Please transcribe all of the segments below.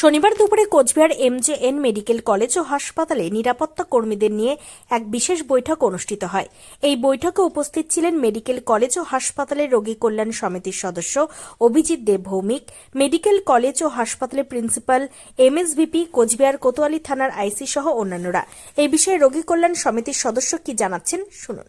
শনিবার দুপুরে Cooch Behar MJN medical college ও হাসপাতালে নিরাপত্তা কর্মীদের নিয়ে এক বিশেষ বৈঠক অনুষ্ঠিত হয়। এই বৈঠকে উপস্থিত ছিলেন মেডিকেল কলেজ ও হাসপাতালের রোগী কল্যাণ সমিতির সদস্য অভিজিৎ দেব ভৌমিক মেডিকেল কলেজ ও হাসপাতালের প্রিন্সিপাল এমএসভিপি কোচবিহার কোতোয়ালি থানার আইসি সহ অন্যান্যরা। এই বিষয়ে রোগী কল্যাণ সমিতির সদস্য কি জানাচ্ছেন শুনুন।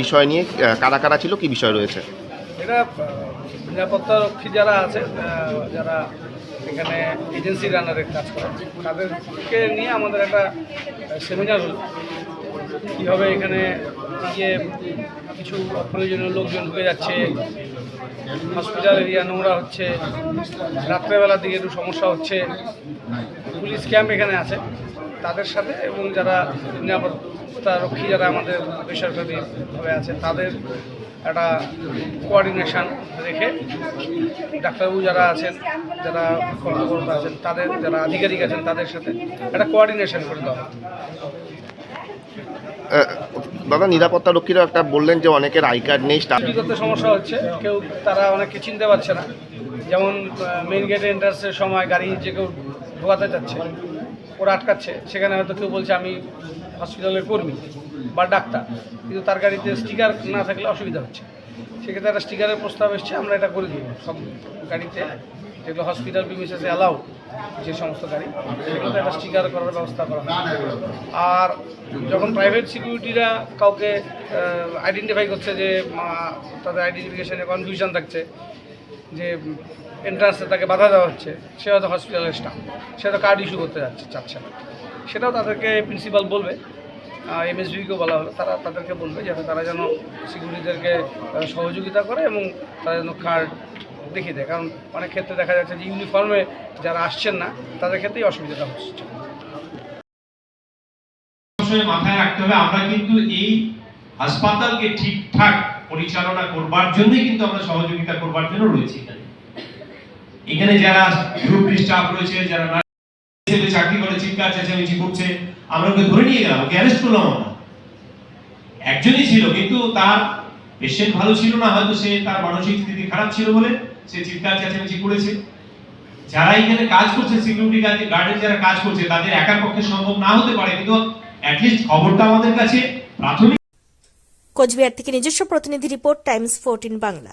বিষয় নিয়ে কারা কারা ছিল কি বিষয় রয়েছে? এটা আহ, নিরাপত্তা রক্ষী যারা আছে যারা এখানে এজেন্সি রানারের কাজ করে তাদেরকে নিয়ে আমাদের একটা সেমিনার হলো। কীভাবে এখানে গিয়ে কিছু অপ্রয়োজনীয় লোকজন ঢুকে যাচ্ছে হসপিটাল এরিয়া নোংরা হচ্ছে রাত্রেবেলার দিকে একটু সমস্যা হচ্ছে পুলিশ ক্যাম্প এখানে আছে তাদের সাথে এবং যারা নিরাপত্তা রক্ষী যারা আমাদের বেসরকারিভাবে আছে তাদের একটা কোঅর্ডিনেশন রেখে ডাক্তারবাবু যারা আছেন যারা কর্মকর্তা আছেন তাদের যারা আধিকারিক আছেন তাদের সাথে একটা কোঅর্ডিনেশন করে দেওয়া। দাদা নিরাপত্তা রক্ষীরা একটা বললেন যে অনেকের আই কার্ড নেই করতে সমস্যা হচ্ছে কেউ তারা অনেকে চিনতে পারছে না যেমন মেন গেটে এন্ট্রান্সের সময় গাড়ি যে কেউ ঢোকাতে যাচ্ছে ওরা আটকাচ্ছে সেখানে হয়তো কেউ বলছে আমি হসপিটালের কর্মী বা ডাক্তার। কিন্তু তার গাড়িতে স্টিকার না থাকলে অসুবিধা হচ্ছে। সেক্ষেত্রে একটা স্টিকারের প্রস্তাব এসছে, আমরা এটা করে দিব। সব গাড়িতে যেগুলো হসপিটাল প্রিমিসেসে অ্যালাউ যে সমস্ত গাড়ি, সেগুলোতে একটা স্টিকার করার ব্যবস্থা করা আর যখন প্রাইভেট সিকিউরিটিরা কাউকে আইডেন্টিফাই করছে যে তাদের আইডেন্টিফিকেশনে কনফিউশন থাকছে, যে এন্ট্রান্সে তাকে বাধা দেওয়া হচ্ছে, সে হয়তো হসপিটালের স্টাফ সে হয়তো কার্ড ইস্যু করতে যাচ্ছে, চাচ্ছে না। সেটাও তাদেরকে প্রিন্সিপাল বলবে। এমএসবিকেও বলা হবে তারা তাদেরকে বলবে যাতে তারা যেন সিকিউরিটিদেরকে সহযোগিতা করে এবং তারা যেন কার্ড দেখিয়ে দেয়। কারণ অনেক ক্ষেত্রে দেখা যাচ্ছে যে ইউনিফর্মে যারা আসছেন না, তাদের ক্ষেত্রেই অসুবিধাটা হচ্ছে। মাথায় রাখতে হবে, আমরা কিন্তু এই হাসপাতালকে ঠিকঠাক পরিচালনা করবার জন্যই কিন্তু আমরা সহযোগিতা করবার জন্য রয়েছি এখানে। যারা গ্রুপ স্টাফ রয়েছে, যারা হিসেবে চাকরি করে, চিৎকার চেঁচামেচি করছে। আমরা ওকে ধরে নিয়ে গেলাম, ওকে অ্যারেস্ট করলাম আমরা। একজনই ছিল, কিন্তু তার পেশেন্ট ভালো ছিল না, হয়তো সে তার মানসিক স্থিতি খারাপ ছিল বলে সে চিৎকার চেঁচামেচি করেছে। যারা এখানে কাজ করছে সিকিউরিটি গার্ডে গার্ডের যারা কাজ করছে, তাদের একার পক্ষে সম্ভব না হতে পারে, কিন্তু অ্যাটলিস্ট খবরটা আমাদের কাছে প্রাথমিক কোচবিহার থেকে নিজস্ব প্রতিনিধি report, times fourteen Bangla.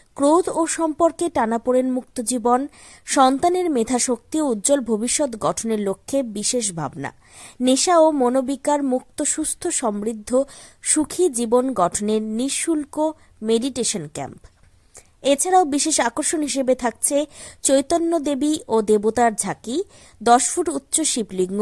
ক্রোধ ও সম্পর্কে টানাপোড়েন মুক্ত জীবন সন্তানের মেধাশক্তি ও উজ্জ্বল ভবিষ্যৎ গঠনের লক্ষ্যে বিশেষ ভাবনা। নেশা ও মনোবিকার মুক্ত, সুস্থ, সমৃদ্ধ, সুখী জীবন গঠনের নিঃশুল্ক মেডিটেশন ক্যাম্প। এছাড়াও বিশেষ আকর্ষণ হিসেবে থাকছে চৈতন্য দেবী ও দেবতার ঝাঁকি, দশ ফুট উচ্চ শিবলিঙ্গ